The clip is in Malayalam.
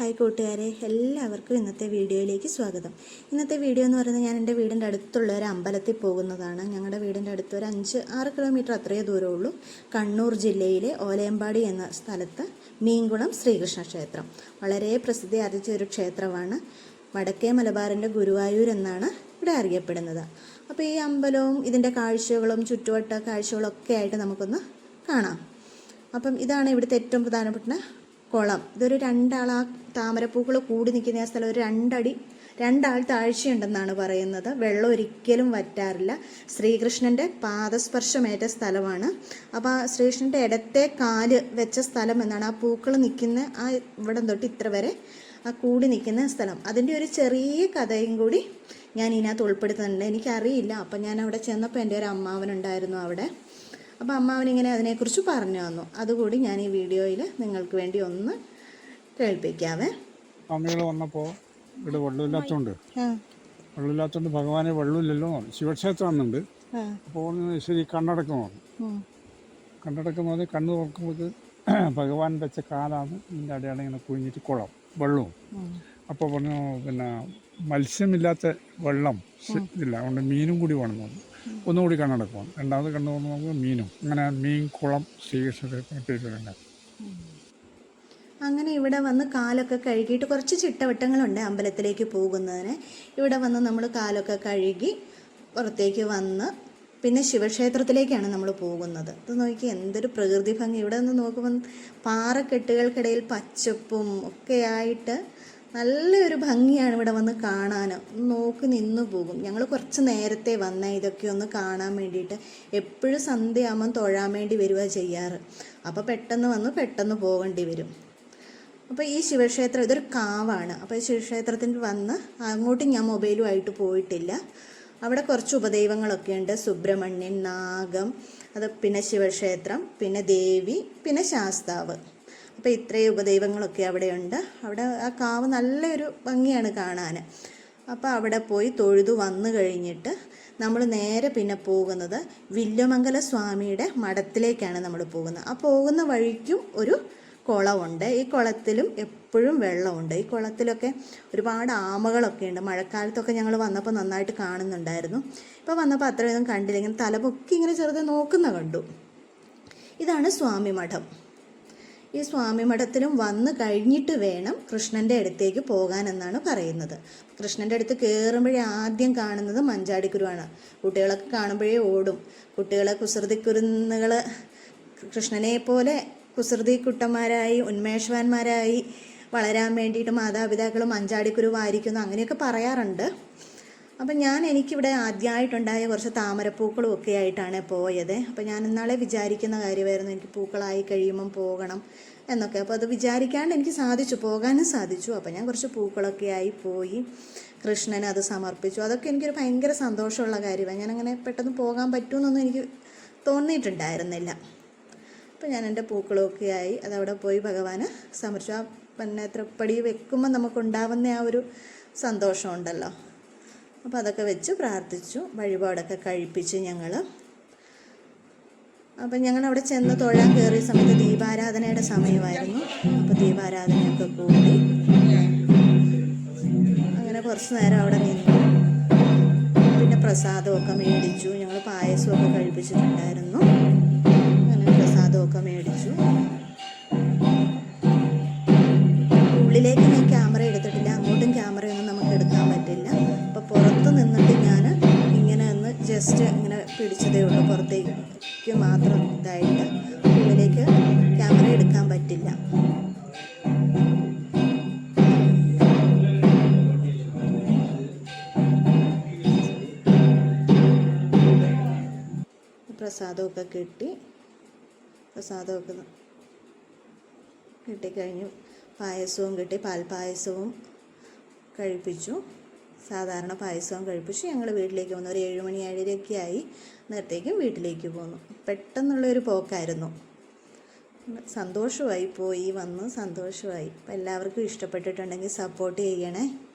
ഹായ് കൂട്ടുകാരെ എല്ലാവർക്കും ഇന്നത്തെ വീഡിയോയിലേക്ക് സ്വാഗതം. ഇന്നത്തെ വീഡിയോ എന്ന് പറയുന്നത് ഞാൻ എന്റെ വീടിന്റെ അടുത്തുള്ള ഒരു അമ്പലത്തിൽ പോകുന്നതാണ്. ഞങ്ങളുടെ വീടിന്റെ അടുത്ത് ഒരു അഞ്ച് ആറ് കിലോമീറ്റർ അത്രയേ ദൂരമുള്ളൂ. കണ്ണൂർ ജില്ലയിലെ ഓലയമ്പാടി എന്ന സ്ഥലത്ത് മീൻകുളം ശ്രീകൃഷ്ണ ക്ഷേത്രം. വളരെ പ്രസിദ്ധി ആർജിച്ച ഒരു ക്ഷേത്രമാണ്. വടക്കേ മലബാറിന്റെ ഗുരുവായൂർ എന്നാണ് ഇവിടെ അറിയപ്പെടുന്നത്. അപ്പോൾ ഈ അമ്പലവും ഇതിന്റെ കാഴ്ചകളും ചുറ്റുവട്ട കാഴ്ചകളൊക്കെ ആയിട്ട് നമുക്കൊന്ന് കാണാം. അപ്പം ഇതാണ് ഇവിടുത്തെ ഏറ്റവും പ്രധാനപ്പെട്ട കുളം. ഇതൊരു രണ്ടാൾ ആ താമരപ്പൂക്കൾ കൂടി നിൽക്കുന്ന ആ സ്ഥലം ഒരു രണ്ടടി രണ്ടാൾ താഴ്ചയുണ്ടെന്നാണ് പറയുന്നത്. വെള്ളം ഒരിക്കലും വറ്റാറില്ല. ശ്രീകൃഷ്ണന്റെ പാദസ്പർശമേറ്റ സ്ഥലമാണ്. അപ്പോൾ ശ്രീകൃഷ്ണന്റെ ഇടത്തെ കാൽ വെച്ച സ്ഥലം എന്നാണ് ആ പൂക്കൾ നിൽക്കുന്ന ആ ഇവിടം തൊട്ട് ഇത്ര വരെ ആ കൂടി നിൽക്കുന്ന സ്ഥലം. അതിന്റെ ഒരു ചെറിയ കഥയും കൂടി ഞാൻ ഇതിനകത്ത് ഉൾപ്പെടുത്തുന്നുണ്ട്. എനിക്കറിയില്ല. അപ്പം ഞാൻ അവിടെ ചെന്നപ്പോൾ എന്റെ ഒരു അമ്മാവനുണ്ടായിരുന്നു അവിടെ. അപ്പോൾ അമ്മാവനിങ്ങനെ അതിനെക്കുറിച്ച് പറഞ്ഞു തന്നു. അതുകൂടി ഞാൻ ഈ വീഡിയോയിൽ നിങ്ങൾക്ക് വേണ്ടി ഒന്ന് കേൾപ്പിക്കാവേ. പന്നികൾ വന്നപ്പോൾ ഇവിടെ വെള്ളമില്ലാത്തതുകൊണ്ട് വെള്ളമില്ലാത്തതുകൊണ്ട് ഭഗവാനെ വെള്ളമില്ലല്ലോ ശിവക്ഷേത്രം എന്നുണ്ട് ആ. അപ്പോൾ ശരി കണ്ണടക്കം ഉം. കണ്ണടക്കം വന്ന് കണ്ണ് തുറക്കുമ്പോൾ ഭഗവാൻ വെച്ച കാലാണ് ഇതിന്റെ അടയാളം ഇങ്ങനെ കുഴിഞ്ഞിട്ട് കുളം വെള്ളവും. അപ്പോൾ പറഞ്ഞു പിന്നെ മത്സ്യമില്ലാത്ത വെള്ളം ഇല്ല അതുകൊണ്ട് മീനും കൂടി വേണം പറഞ്ഞു ഒന്നുകൂടി കണ്ണടക്കുവാൻ രണ്ടാമത് കണ്ണു നോക്കുമ്പോൾ മീനും. അങ്ങനെ മീൻ കുളം പേരുണ്ട് അങ്ങനെ ഇവിടെ വന്ന് കാലൊക്കെ കഴുകിയിട്ട് കുറച്ച് ചിട്ടവട്ടങ്ങളുണ്ട് അമ്പലത്തിലേക്ക് പോകുന്നതിന്. ഇവിടെ വന്ന് നമ്മൾ കാലൊക്കെ കഴുകി പുറത്തേക്ക് വന്ന് പിന്നെ ശിവക്ഷേത്രത്തിലേക്കാണ് നമ്മൾ പോകുന്നത്. ഇത് നോക്കി എന്തൊരു പ്രകൃതി ഭംഗി. ഇവിടെ നിന്ന് നോക്കുമ്പോൾ പാറക്കെട്ടുകൾക്കിടയിൽ പച്ചപ്പും ഒക്കെ ആയിട്ട് നല്ലൊരു ഭംഗിയാണ് ഇവിടെ വന്ന് കാണാൻ നോക്കി നിന്നു പോകും. ഞങ്ങൾ കുറച്ച് നേരത്തെ വന്ന ഇതൊക്കെ ഒന്ന് കാണാൻ വേണ്ടിയിട്ട്. എപ്പോഴും സന്ധ്യയാകുമ്പം തൊഴാൻ വേണ്ടി വരിക ചെയ്യാറ്. അപ്പോൾ പെട്ടെന്ന് വന്ന് പെട്ടെന്ന് പോകേണ്ടി വരും. അപ്പോൾ ഈ ശിവക്ഷേത്രം ഇതൊരു കാവാണ്. അപ്പോൾ ഈ ശിവക്ഷേത്രത്തിൽ വന്ന് അങ്ങോട്ടും ഞാൻ മൊബൈലുമായിട്ട് പോയിട്ടില്ല. അവിടെ കുറച്ച് ഉപദൈവങ്ങളൊക്കെ ഉണ്ട്. സുബ്രഹ്മണ്യൻ നാഗം അത് പിന്നെ ശിവക്ഷേത്രം പിന്നെ ദേവി പിന്നെ ശാസ്താവ്. അപ്പോൾ ഇത്രയും ഉപദൈവങ്ങളൊക്കെ അവിടെയുണ്ട്. അവിടെ ആ കാവ് നല്ലൊരു ഭംഗിയാണ് കാണാൻ. അപ്പോൾ അവിടെ പോയി തൊഴുതു വന്നു കഴിഞ്ഞിട്ട് നമ്മൾ നേരെ പിന്നെ പോകുന്നത് വില്യമംഗല സ്വാമിയുടെ മഠത്തിലേക്കാണ് നമ്മൾ പോകുന്നത്. ആ പോകുന്ന വഴിക്കും ഒരു കുളമുണ്ട്. ഈ കുളത്തിലും എപ്പോഴും വെള്ളമുണ്ട്. ഈ കുളത്തിലൊക്കെ ഒരുപാട് ആമകളൊക്കെ ഉണ്ട്. മഴക്കാലത്തൊക്കെ ഞങ്ങൾ വന്നപ്പോൾ നന്നായിട്ട് കാണുന്നുണ്ടായിരുന്നു. ഇപ്പോൾ വന്നപ്പോൾ അത്രയൊന്നും കണ്ടില്ല. ഇങ്ങനെ തലപൊക്കി ഇങ്ങനെ ചെറുതെ നോക്കുന്ന കണ്ടു. ഇതാണ് സ്വാമി മഠം. ഈ സ്വാമി മഠത്തിലും വന്നു കഴിഞ്ഞിട്ട് വേണം കൃഷ്ണന്റെ അടുത്തേക്ക് പോകാനെന്നാണ് പറയുന്നത്. കൃഷ്ണന്റെ അടുത്ത് കയറുമ്പോഴേ ആദ്യം കാണുന്നത് മഞ്ചാടിക്കുരുവാണ്. കുട്ടികളൊക്കെ കാണുമ്പോഴേ ഓടും. കുട്ടികളെ കുസൃതിക്കുരുന്നുകൾ കൃഷ്ണനെ പോലെ കുസൃതി കുട്ടന്മാരായി ഉന്മേഷവാന്മാരായി വളരാൻ വേണ്ടിയിട്ട് മാതാപിതാക്കൾ മഞ്ചാടിക്കുരു വാരിക്കുന്നു അങ്ങനെയൊക്കെ പറയാറുണ്ട്. അപ്പം ഞാൻ എനിക്കിവിടെ ആദ്യമായിട്ടുണ്ടായ കുറച്ച് താമരപ്പൂക്കളും ഒക്കെ ആയിട്ടാണ് പോയത്. അപ്പം ഞാൻ ഇന്നാളെ വിചാരിക്കുന്ന കാര്യമായിരുന്നു എനിക്ക് പൂക്കളായി കഴിയുമ്പം പോകണം എന്നൊക്കെ. അപ്പോൾ അത് വിചാരിക്കാണ്ട് എനിക്ക് സാധിച്ചു പോകാനും സാധിച്ചു. അപ്പം ഞാൻ കുറച്ച് പൂക്കളൊക്കെ ആയി പോയി. കൃഷ്ണന് അത് സമർപ്പിച്ചു. അതൊക്കെ എനിക്കൊരു ഭയങ്കര സന്തോഷമുള്ള കാര്യമാണ്. ഞാനങ്ങനെ പെട്ടെന്ന് പോകാൻ പറ്റുമെന്നൊന്നും എനിക്ക് തോന്നിയിട്ടുണ്ടായിരുന്നില്ല. അപ്പോൾ ഞാൻ എന്റെ പൂക്കളൊക്കെ ആയി അതവിടെ പോയി ഭഗവാന് സമർപ്പിച്ചു. ആ പിന്നെ തൃപ്പടി വെക്കുമ്പോൾ നമുക്കുണ്ടാവുന്ന ആ ഒരു സന്തോഷമുണ്ടല്ലോ. അപ്പോൾ അതൊക്കെ വെച്ച് പ്രാർത്ഥിച്ചു വഴിപാടൊക്കെ കഴിപ്പിച്ച് ഞങ്ങൾ അപ്പം ഞങ്ങൾ അവിടെ ചെന്ന് തൊഴാൻ കയറിയ സമയത്ത് ദീപാരാധനയുടെ സമയമായിരുന്നു. അപ്പോൾ ദീപാരാധനയൊക്കെ കൂടി. അങ്ങനെ കുറച്ച് നേരം അവിടെ നിന്നു. പിന്നെ പ്രസാദമൊക്കെ മേടിച്ചു. ഞങ്ങൾ പായസമൊക്കെ കഴിപ്പിച്ചിട്ടുണ്ടായിരുന്നു. ജസ്റ്റ് ഇങ്ങനെ പിടിച്ചതേ ഉള്ളൂ. പുറത്തേക്ക് മാത്രം ഇതായിട്ട് ഉള്ളിലേക്ക് ക്യാമറ എടുക്കാൻ പറ്റില്ല. പ്രസാദമൊക്കെ കിട്ടി. പ്രസാദമൊക്കെ കിട്ടിക്കഴിഞ്ഞു. പായസവും കിട്ടി. പാൽപ്പായസവും കഴിപ്പിച്ചു. സാധാരണ പായസവും കഴിപ്പിച്ച് ഞങ്ങൾ വീട്ടിലേക്ക് പോകുന്നു ഒരു ഏഴുമണി ഏഴരയൊക്കെ ആയി നേരത്തേക്കും വീട്ടിലേക്ക് പോന്നു. പെട്ടെന്നുള്ളൊരു പോക്കായിരുന്നു. സന്തോഷമായി പോയി വന്ന് സന്തോഷമായി. അപ്പം എല്ലാവർക്കും ഇഷ്ടപ്പെട്ടിട്ടുണ്ടെങ്കിൽ സപ്പോർട്ട് ചെയ്യണേ.